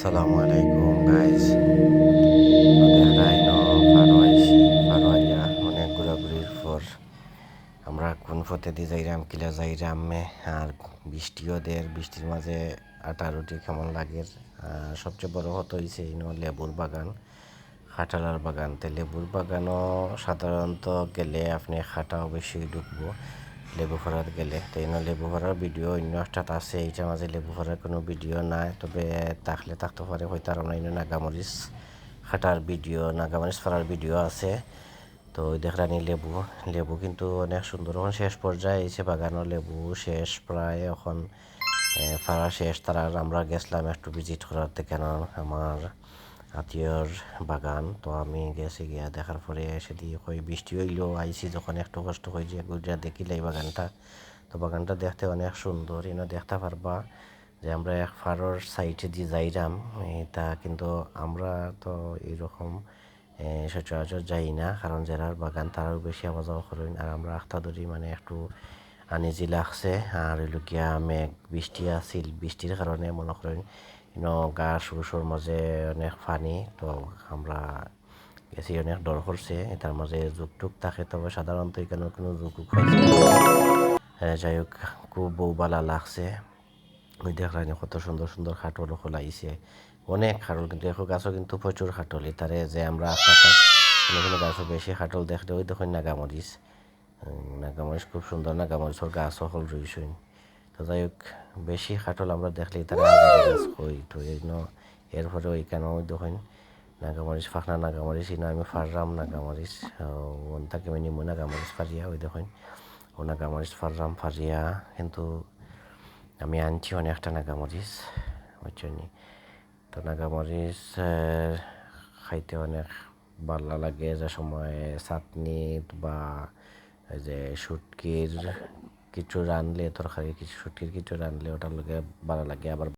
আসসালামু আলাইকুম গাইজ দেখাইনো ফারো আইসি অনেক ঘোরাঘুরির পর আমরা কোন পথে দিয়ে যাইরাম, কিলা যাইরাম, মে, আর বৃষ্টিও দের, বৃষ্টির মাঝে আটা রুটি কেমন লাগে? সবচেয়ে বড় হতো হয়েছে ইনো লেবুর বাগান, খাটালার বাগান। তো লেবুর বাগানও সাধারণত গেলে আপনি খাটা অবশ্যই ঢুকবো। লেবু ফরাত গেলে। তো এনে লেবু ফরার ভিডিও অন্য একটা আছে, এইটা মাঝে লেবু ফরার কোনো ভিডিও নাই। তবে থাকলে থাকতে পারে হয়তো আর অন্য নাগামরিচ খাটার ভিডিও নাগামরিচ ফরার ভিডিও আছে। তো ওই দেখলানি লেবু লেবু কিন্তু অনেক সুন্দর এখন শেষ পর্যায়ে এসে বাগানও লেবু শেষ প্রায় এখন ফারা শেষ তারা আমরা গেছিলাম একটু ভিজিট করাতে কেন আমার আত্মীয়র বাগান। তো আমি গেছি গিয়া দেখার পরে এসে দিয়ে কই বৃষ্টি হইল আইসি যখন একটু কষ্ট হয়ে যে গুজরা দেখিলে এই বাগানটা। তো বাগানটা দেখতে অনেক সুন্দর এনে দেখতে পারবা যে আমরা এক ফারোর সাইডে দিয়ে যাইরাম তা কিন্তু আমরা তো এইরকম সচরাচর যাই না, কারণ যারার বাগান তারাও বেশি আওয়া যাওয়া করেন আর আমরা আখতা ধরি মানে একটু আনিজি লাগছে, আর গিয়া মেঘ, বৃষ্টি আছিল, বৃষ্টির কারণে মনে করেন ইনো গা সুরসুর মাঝে অনেক পানি তো আমরা গেছি অনেক ডর করছে এটার মাঝে যুগ টুক থাকে তবে সাধারণত এখানে কোনো না। হ্যাঁ, যাই হোক খুব বউবালা লাগছে। ওই দেখলাম কত সুন্দর সুন্দর খাটল খোলাইছে অনেক খাটল কিন্তু এখন গাছও কিন্তু প্রচুর খাটল। তারে যে আমরা আশপাশে কোনো কোনো গাছও বেশি খাটল দেখলে ওই দেখুন নাগামরিচ। নাগামরিচ খুব সুন্দর নাগামরিচর গাছও হল রইছুন। তো যাই হোক, বেশি খাটল আমরা দেখলেই তারা এরপরে ওইখানেও ওই দেখুন, নাগামরিচ ফাঁকনা, নাগামরিচ ইনো আমি ফাররাম নাগামরিচ ওন তাকে আমি নিমু নাগামরিচ ফারিয়া, ওই দেখুন, ও নাগামরিচ ফাররাম ফারিয়া, কিন্তু আমি আনছি অনেকটা নাগামারিস বুঝছেন তো নাগামারিস খাইতে অনেক ভালো লাগে যে সময়, চাটনি বা যে শুটকির কিছু রানলে তরকারি কিছু শুটকির কিছু রানলে ওটার লগে ভালো লাগে। আবার